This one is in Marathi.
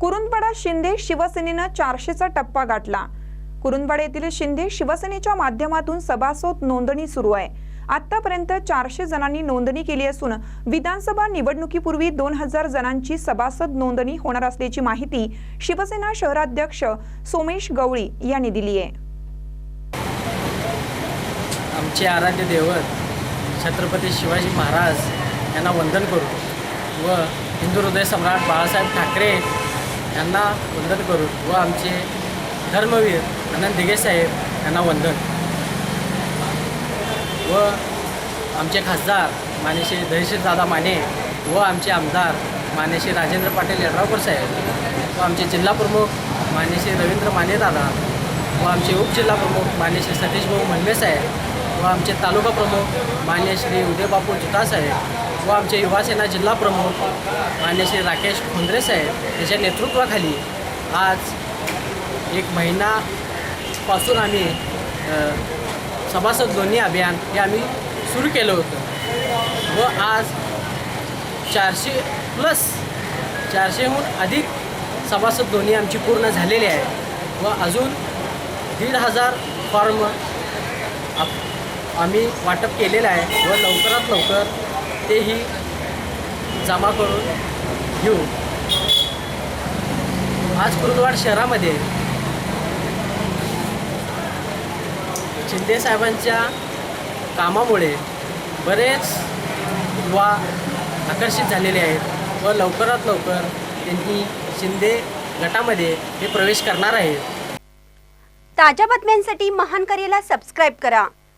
कुरुंदवाडा शिंदे शिवसेनेनं चारशेचा टप्पा गाठला. कुरुंदवाडा येथील शिंदे शिवसेनेच्या माध्यमातून सभासद नोंदणी सुरू आहे. आतापर्यंत चारशे जणांनी नोंदणी केली असून विधानसभा निवडणुकीपूर्वी दोन हजार जणांची सभासद नोंदणी होणार असल्याची माहिती शिवसेना शहराध्यक्ष सोमेश गवळी यांनी दिली आहे. आमचे आराध्य दैवत छत्रपती शिवाजी महाराज यांना वंदन करू. व हिंदू हृदय सम्राट बाळासाहेब ठाकरे यांना वंदन करून व आमचे धर्मवीर आनंद दिघेसाहेब यांना वंदन. व आमचे खासदार मानेश्री दादा माने व आमचे आमदार मानेश्री राजेंद्र पाटील यड्रावकर साहेब व आमचे जिल्हा प्रमुख मानेश्री रवींद्र माने दादा व आमचे उपजिल्हा प्रमुख मान्य सतीश भाऊ म्हणवे साहेब व आमचे तालुका प्रमुख मान्य श्री उदयबापू जुता साहेब व आमचे युवासेना जिल्हा प्रमुख मान्य श्री राकेश खोंद्रे साहेब याच्या नेतृत्वाखाली आज एक महिनापासून आम्ही सभासद दोन्ही अभियान हे आम्ही सुरू केलं होतं. व आज चारशे प्लस चारशेहून अधिक सभासद दोन्ही आमची पूर्ण झालेली आहे व अजून दीड हजार फॉर्म आप आम्ही वाटप केलेलं आहे व लवकरात लवकर तेही जमा करून घेऊ. आज कुरुंदवाड शहरामध्ये शिंदे साहेबांच्या कामामुळे बरेच युवा आकर्षित झालेले आहेत व लवकरात लवकर त्यांनी शिंदे गटामध्ये हे प्रवेश करणार आहेत. ताज्या बातम्यांसाठी महान करेला सबस्क्राईब करा.